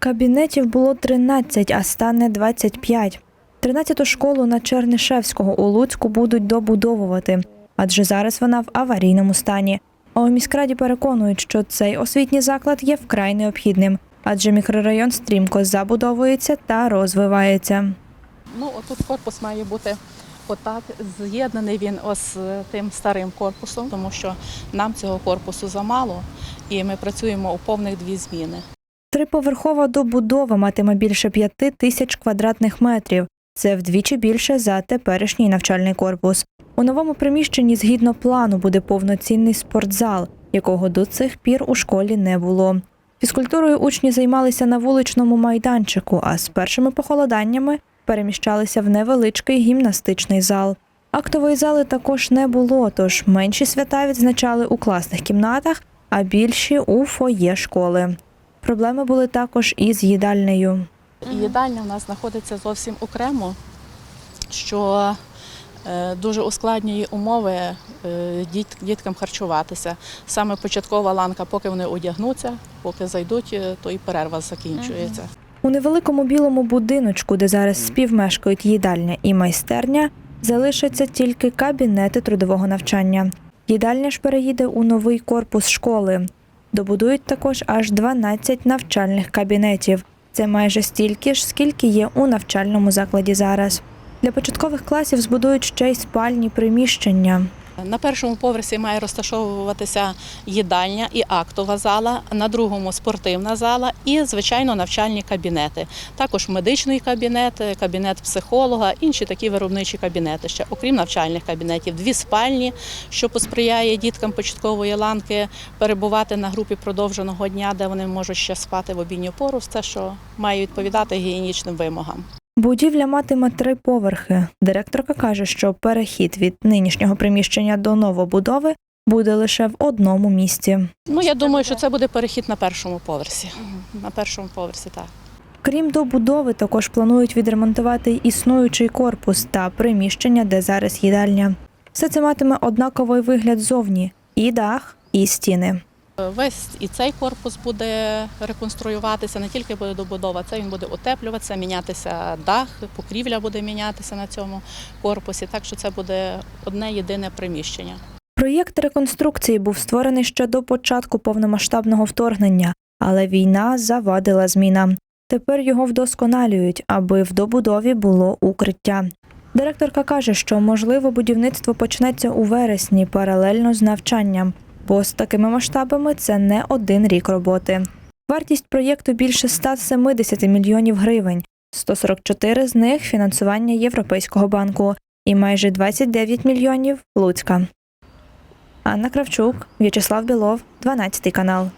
Кабінетів було 13, а стане 25. 13-ту школу на Чернишевського у Луцьку будуть добудовувати, адже зараз вона в аварійному стані. А у міськраді переконують, що цей освітній заклад є вкрай необхідним, адже мікрорайон стрімко забудовується та розвивається. Ну, отут корпус має бути отак. З'єднаний він з тим старим корпусом, тому що нам цього корпусу замало, і ми працюємо у повних дві зміни. Триповерхова добудова матиме більше п'яти тисяч квадратних метрів. Це вдвічі більше за теперішній навчальний корпус. У новому приміщенні згідно плану буде повноцінний спортзал, якого до цих пір у школі не було. Фізкультурою учні займалися на вуличному майданчику, а з першими похолоданнями переміщалися в невеличкий гімнастичний зал. Актової зали також не було, тож менші свята відзначали у класних кімнатах, а більші у фоє школи. Проблеми були також і з їдальнею. І їдальня в нас знаходиться зовсім окремо, що е, дуже ускладнює умови е, діт- діткам харчуватися. Саме початкова ланка, поки вони одягнуться, поки зайдуть, е, то і перерва закінчується. У невеликому білому будиночку, де зараз співмешкають їдальня і майстерня, залишаться тільки кабінети трудового навчання. Їдальня ж переїде у новий корпус школи. Добудують також аж 12 навчальних кабінетів. Це майже стільки ж, скільки є у навчальному закладі зараз. Для початкових класів збудують ще й спальні приміщення. На першому поверсі має розташовуватися їдальня і актова зала, на другому спортивна зала і, звичайно, навчальні кабінети. Також медичний кабінет, кабінет психолога, інші такі виробничі кабінети. Ще окрім навчальних кабінетів, дві спальні, що посприяє діткам початкової ланки перебувати на групі продовженого дня, де вони можуть ще спати в обідню пору. Все, що має відповідати гігієнічним вимогам. Будівля матиме три поверхи. Директорка каже, що перехід від нинішнього приміщення до новобудови буде лише в одному місці. Ну я думаю, що це буде перехід на першому поверсі. На першому поверсі так. Крім добудови, також планують відремонтувати існуючий корпус та приміщення, де зараз їдальня. Все це матиме однаковий вигляд зовні: і дах, і стіни. Весь і цей корпус буде реконструюватися, не тільки буде добудова, це він буде утеплюватися, мінятися дах, покрівля буде мінятися на цьому корпусі. Так що це буде одне єдине приміщення. Проєкт реконструкції був створений ще до початку повномасштабного вторгнення, але війна завадила змінам. Тепер його вдосконалюють, аби в добудові було укриття. Директорка каже, що можливо будівництво почнеться у вересні паралельно з навчанням, бо з такими масштабами це не один рік роботи. Вартість проєкту більше 170 мільйонів гривень, 144 з них фінансування Європейського банку і майже 29 мільйонів Луцька. Анна Кравчук, В'ячеслав Білов, 12 канал.